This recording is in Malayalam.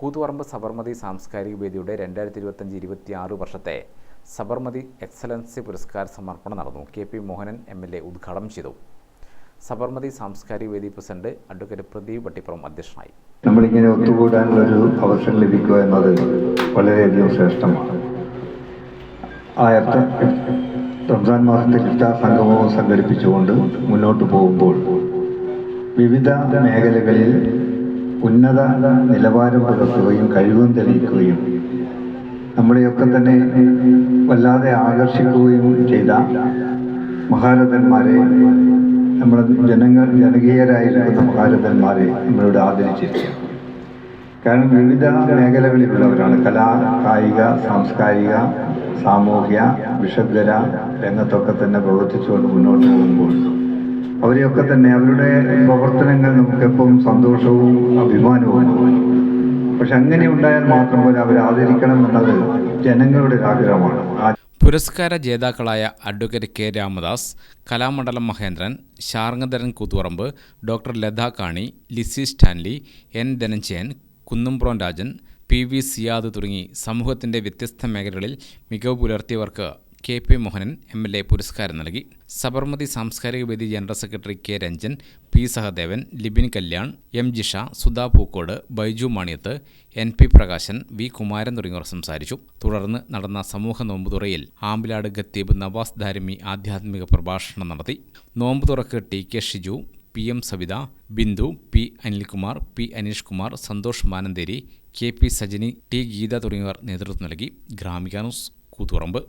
കൂത്തുപറമ്പ് സബർമതി സാംസ്കാരിക വേദിയുടെ രണ്ടായിരത്തി ഇരുപത്തഞ്ച് ഇരുപത്തി ആറ് വർഷത്തെ സബർമതി എക്സലൻസി പുരസ്കാര സമർപ്പണം നടന്നു. K P Mohanan M L A ഉദ്ഘാടനം ചെയ്തു. സബർമതി സാംസ്കാരിക വേദി പ്രസിഡന്റ് അഡ്വക്കേറ്റ് പ്രദീപ് വട്ടിപ്പുറം അധ്യക്ഷനായി. നമ്മളിങ്ങനെ ഒത്തുകൂടാനുള്ള ഒരു അവസരം ലഭിക്കുക എന്നത് വളരെയധികം ശ്രേഷ്ഠമാണ്. ആ റംസാൻ മാസത്തിൽ ഇഫ്താർ സംഗമവും സംഘടിപ്പിച്ചുകൊണ്ട് മുന്നോട്ട് പോകുമ്പോൾ വിവിധ മേഖലകളിൽ ഉന്നത നിലവാരം പുലർത്തുകയും കഴിവും തെളിയിക്കുകയും നമ്മളെയൊക്കെ തന്നെ വല്ലാതെ ആകർഷിക്കുകയും ചെയ്ത മഹാരഥന്മാരെ നമ്മുടെ ജനങ്ങൾ ജനകീയരായിരിക്കുന്ന മഹാരഥന്മാരെ നമ്മളിവിടെ ആദരിച്ചിരിക്കുക കാരണം വിവിധ മേഖലകളിലുള്ളവരാണ്. കലാ കായിക സാംസ്കാരിക സാമൂഹ്യ വിഷഗ്ര രംഗത്തൊക്കെ തന്നെ പ്രവർത്തിച്ചുകൊണ്ട് മുന്നോട്ട് പോകുമ്പോൾ അവരെയൊക്കെ തന്നെ അവരുടെ പ്രവർത്തനങ്ങൾ നമുക്കെപ്പോഴും സന്തോഷവും അഭിമാനവും പക്ഷെ അങ്ങനെ ഉണ്ടായാൽ മാത്രം പോലെ അവർ ആദരിക്കണം എന്നത് ജനങ്ങളുടെ ആഗ്രഹമാണ്. പുരസ്കാര ജേതാക്കളായ advocate K Ramadas Kalamandalam Mahendran Sarngadharan Koothuparamba doctor Latha Kani Lissy Stanley N Dhananjayan Kunnumpron Rajan P V Siyad തുടങ്ങി സമൂഹത്തിന്റെ വ്യത്യസ്ത മേഖലകളിൽ മികവ് പുലർത്തിയവർക്ക് K P Mohanan M L A പുരസ്കാരം നൽകി. സബർമതി സാംസ്കാരിക വേദി general secretary K Ranjan P Sahadevan Libin Kalyan M Jisha Sudha Pookode Baiju Maniyath N P Prakashan V Kumaran തുടങ്ങിയവർ സംസാരിച്ചു. തുടർന്ന് നടന്ന സമൂഹ നോമ്പുതുറയിൽ ആമ്പിലാട് ഖത്തീബ് നവാസ് ധാരിമി ആധ്യാത്മിക പ്രഭാഷണം നടത്തി. നോമ്പുതുറക്ക് T K Shiju P M Savitha Bindu P Anilkumar P Aneesh Kumar Santhosh Mananthery K P Sajini T Geetha തുടങ്ങിയവർ നേതൃത്വം നൽകി. ഗ്രാമിക ന്യൂസ് കൂത്തുപറമ്പ്.